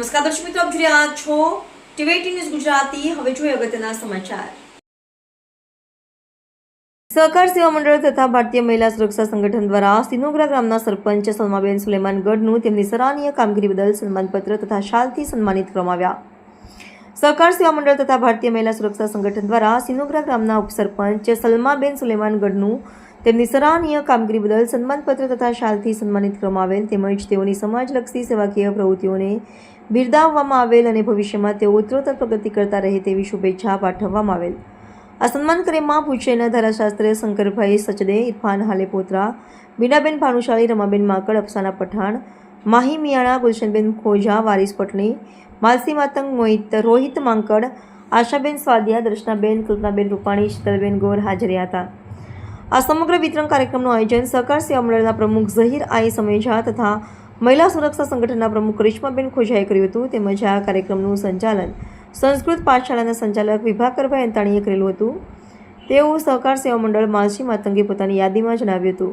નમસ્કાર, દર્શક મિત્રો, આપ જોઈ રહ્યા છો ટીવીટી ન્યૂઝ ગુજરાતી. હવે જોઈએ અગત્યના સમાચાર. સહકાર સેવા મંડળ તથા ભારતીય મહિલા સુરક્ષા સંગઠન દ્વારા સિનોગ્રા ગ્રામના સરપંચ સલમાબેન સુલેમાનગઢનું તેમની સરાહનીય કામગીરી બદલ સન્માનપત્ર તથા શાલથી સન્માનિત કરવામાં આવ્યા. સહકાર સેવા મંડળ તથા ભારતીય મહિલા સુરક્ષા સંગઠન દ્વારા સિનોગ્રા ગામના ઉપસરપંચ સલમાબેન સુલેમાનગઢનું તેમની સરાહનીય કામગીરી બદલ સન્માનપત્ર તથા શાલથી સન્માનિત કરવામાં આવેલ, તેમજ તેઓની સમાજલક્ષી સેવાકીય પ્રવૃત્તિઓને બિરદાવવામાં આવેલ અને ભવિષ્યમાં તેઓ ઉત્તરોત્તર પ્રગતિ કરતા રહે તેવી શુભેચ્છા પાઠવવામાં આવેલ. આ સન્માન કાર્યમાં ભુજના ધારાશાસ્ત્રી શંકરભાઈ સચદે, ઇરફાન હાલેપોત્રા બીનાબેન ભાનુશાળી રમાબેન માકડ, અફસાના પઠાણ માહી મિયાણા ગુલશનબેન ખોજા, વારિસ પટણી માલસી માતંગ મોહિત, રોહિત માંકડ, આશાબેન સ્વાદિયા, દર્શનાબેન, કલ્પનાબેન રૂપાણી, શીતલબેન ગોર હાજર હતા. આ સમગ્ર વિતરણ કાર્યક્રમનું આયોજન સહકાર સેવા મંડળના પ્રમુખ ઝહીર આઈ સમેજા તથા મહિલા સુરક્ષા સંગઠનના પ્રમુખ કરિશ્માબેન ખોજાએ કર્યું હતું. તેમજ આ કાર્યક્રમનું સંચાલન સંસ્કૃત પાઠશાળાના સંચાલક વિભાકરભાઈ અંતાણીએ કરેલું હતું. તેવું સહકાર સેવા મંડળ માલસી માતંગે પોતાની યાદીમાં જણાવ્યું હતું.